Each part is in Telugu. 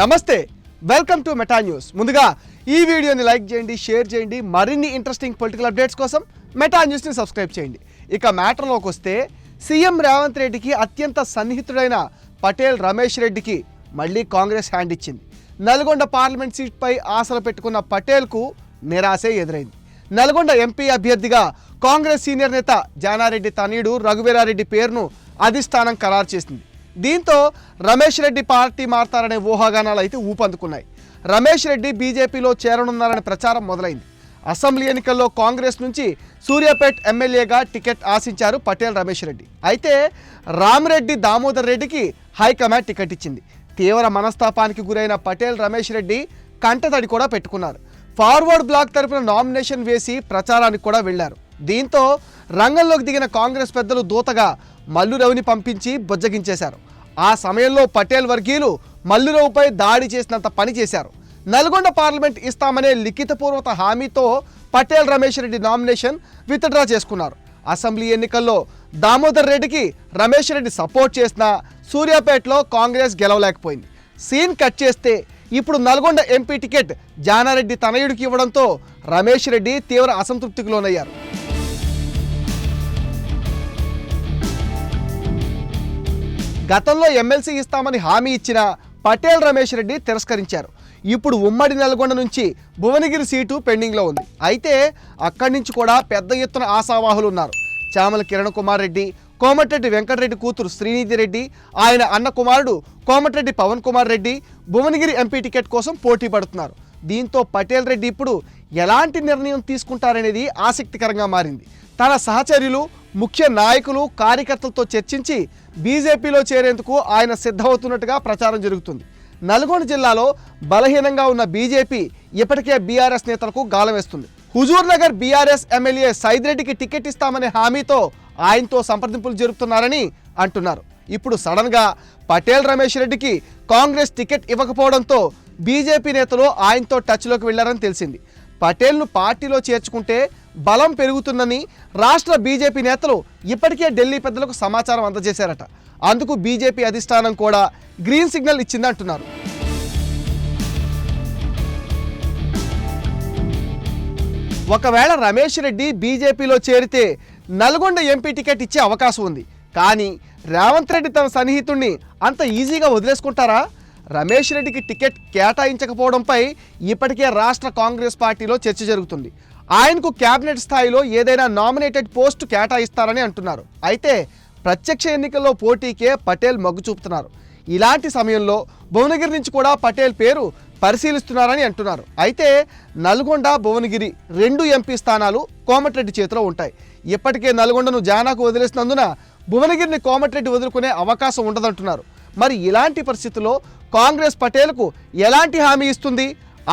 నమస్తే వెల్కమ్ టు మెటా న్యూస్. ముందుగా ఈ వీడియోని లైక్ చేయండి షేర్ చేయండి మరిన్ని ఇంట్రెస్టింగ్ పొలిటికల్ అప్డేట్స్ కోసం మెటా న్యూస్ని సబ్స్క్రైబ్ చేయండి. ఇక మ్యాటర్లోకి వస్తే సీఎం రేవంత్ రెడ్డికి అత్యంత సన్నిహితుడైన పటేల్ రమేష్ రెడ్డికి మళ్ళీ కాంగ్రెస్ హ్యాండ్ ఇచ్చింది. నల్గొండ పార్లమెంట్ సీట్పై ఆశలు పెట్టుకున్న పటేల్కు నిరాశే ఎదురైంది. నల్గొండ ఎంపీ అభ్యర్థిగా కాంగ్రెస్ సీనియర్ నేత జానారెడ్డి తనయుడు రఘువీరారెడ్డి పేరును అధిష్టానం ఖరారు చేసింది. దీంతో రమేష్ రెడ్డి పార్టీ మారతారనే ఊహాగానాలు అయితే ఊపందుకున్నాయి. రమేష్ రెడ్డి బీజేపీలో చేరనున్నారనే ప్రచారం మొదలైంది. అసెంబ్లీ ఎన్నికల్లో కాంగ్రెస్ నుంచి సూర్యాపేట్ ఎమ్మెల్యేగా టికెట్ ఆశించారు పటేల్ రమేష్ రెడ్డి. అయితే రామ్రెడ్డి దామోదర్ రెడ్డికి హైకమాండ్ టికెట్ ఇచ్చింది. తీవ్ర మనస్తాపానికి గురైన పటేల్ రమేష్ రెడ్డి కంటతడి కూడా పెట్టుకున్నారు. ఫార్వర్డ్ బ్లాక్ తరపున నామినేషన్ వేసి ప్రచారానికి కూడా వెళ్ళారు. దీంతో రంగంలోకి దిగిన కాంగ్రెస్ పెద్దలు దూతగా మల్లురవిని పంపించి బుజ్జగించేశారు. ఆ సమయంలో పటేల్ వర్గీయులు మల్లురవుపై దాడి చేసినంత పని చేశారు. నల్గొండ పార్లమెంట్ ఇస్తామనే లిఖితపూర్వక హామీతో పటేల్ రమేష్ రెడ్డి నామినేషన్ విత్డ్రా చేసుకున్నారు. అసెంబ్లీ ఎన్నికల్లో దామోదర్ రెడ్డికి రమేష్ రెడ్డి సపోర్ట్ చేసినా సూర్యాపేటలో కాంగ్రెస్ గెలవలేకపోయింది. సీన్ కట్ చేస్తే ఇప్పుడు నల్గొండ ఎంపీ టికెట్ జానారెడ్డి తనయుడికి ఇవ్వడంతో రమేష్ రెడ్డి తీవ్ర అసంతృప్తికి లోనయ్యారు. గతంలో ఎమ్మెల్సీ ఇస్తామని హామీ ఇచ్చిన పటేల్ రమేష్ రెడ్డి తిరస్కరించారు. ఇప్పుడు ఉమ్మడి నల్గొండ నుంచి భువనగిరి సీటు పెండింగ్లో ఉంది. అయితే అక్కడి నుంచి కూడా పెద్ద ఎత్తున ఆశావాహులు ఉన్నారు. చామల కిరణ్ కుమార్ రెడ్డి కోమటిరెడ్డి వెంకటరెడ్డి కూతురు శ్రీనిధి రెడ్డి ఆయన అన్న కుమారుడు కోమటిరెడ్డి పవన్ కుమార్ రెడ్డి భువనగిరి ఎంపీ టికెట్ కోసం పోటీ పడుతున్నారు. దీంతో పటేల్ రెడ్డి ఇప్పుడు ఎలాంటి నిర్ణయం తీసుకుంటారనేది ఆసక్తికరంగా మారింది. తన సహచర్యులు ముఖ్య నాయకులు కార్యకర్తలతో చర్చించి బీజేపీలో చేరేందుకు ఆయన సిద్ధమవుతున్నట్టుగా ప్రచారం జరుగుతుంది. నల్గొండ జిల్లాలో బలహీనంగా ఉన్న బీజేపీ ఇప్పటికే బీఆర్ఎస్ నేతలకు గాలం వేస్తుంది. హుజూర్ నగర్ బీఆర్ఎస్ ఎమ్మెల్యే సైదిరెడ్డికి టికెట్ ఇస్తామనే హామీతో ఆయనతో సంప్రదింపులు జరుపుతున్నారని అంటున్నారు. ఇప్పుడు సడన్గా పటేల్ రమేష్ రెడ్డికి కాంగ్రెస్ టికెట్ ఇవ్వకపోవడంతో బీజేపీ నేతలు ఆయనతో టచ్లోకి వెళ్ళారని తెలిసింది. పటేల్ను పార్టీలో చేర్చుకుంటే బలం పెరుగుతుందని రాష్ట్ర బీజేపీ నేతలు ఇప్పటికే ఢిల్లీ పెద్దలకు సమాచారం అందజేశారట. అందుకు బీజేపీ అధిష్టానం కూడా గ్రీన్ సిగ్నల్ ఇచ్చిందంటున్నారు. ఒకవేళ రమేష్ రెడ్డి బీజేపీలో చేరితే నల్గొండ ఎంపీ టికెట్ ఇచ్చే అవకాశం ఉంది. కానీ రేవంత్ రెడ్డి తన సన్నిహితుణ్ణి అంత ఈజీగా వదిలేసుకుంటారా? రమేష్ రెడ్డికి టికెట్ కేటాయించకపోవడంపై ఇప్పటికే రాష్ట్ర కాంగ్రెస్ పార్టీలో చర్చ జరుగుతుంది. ఆయనకు కేబినెట్ స్థాయిలో ఏదైనా నామినేటెడ్ పోస్ట్ కేటాయిస్తారని అంటున్నారు. అయితే ప్రత్యక్ష ఎన్నికల్లో పోటీకే పటేల్ మొగ్గు చూపుతున్నారు. ఇలాంటి సమయంలో భువనగిరి నుంచి కూడా పటేల్ పేరు పరిశీలిస్తున్నారని అంటున్నారు. అయితే నల్గొండ భువనగిరి రెండు ఎంపీ స్థానాలు కోమటిరెడ్డి చేతిలో ఉంటాయి. ఇప్పటికే నల్గొండను జానాకు వదిలేసినందున భువనగిరిని కోమటిరెడ్డి వదులుకునే అవకాశం ఉండదంటున్నారు. మరి ఇలాంటి పరిస్థితుల్లో కాంగ్రెస్ పటేల్కు ఎలాంటి హామీ ఇస్తుంది?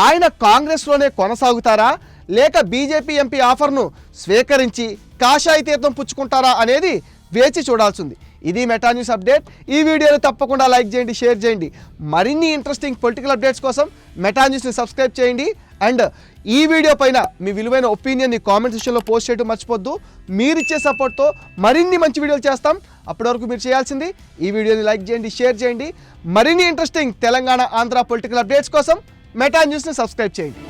ఆయన కాంగ్రెస్లోనే కొనసాగుతారా? లేక బీజేపీ ఎంపీ ఆఫర్ను స్వీకరించి కాషాయి తీర్థం పుచ్చుకుంటారా అనేది వేచి చూడాల్సింది. ఇది మెటా న్యూస్ అప్డేట్. ఈ వీడియోని తప్పకుండా లైక్ చేయండి షేర్ చేయండి. మరిన్ని ఇంట్రెస్టింగ్ పొలిటికల్ అప్డేట్స్ కోసం మెటా న్యూస్ని సబ్స్క్రైబ్ చేయండి. అండ్ ఈ వీడియో పైన మీ విలువైన ఒపీనియన్ని కామెంట్ సెక్షన్లో పోస్ట్ చేయడం మర్చిపోద్దు. మీరిచ్చే సపోర్ట్తో మరిన్ని మంచి వీడియోలు చేస్తాం. అప్పటి వరకు మీరు చేయాల్సింది ఈ వీడియోని లైక్ చేయండి షేర్ చేయండి. మరిన్ని interesting Telangana Andhra political updates కోసం మెటా న్యూస్ని సబ్స్క్రైబ్ చేయండి.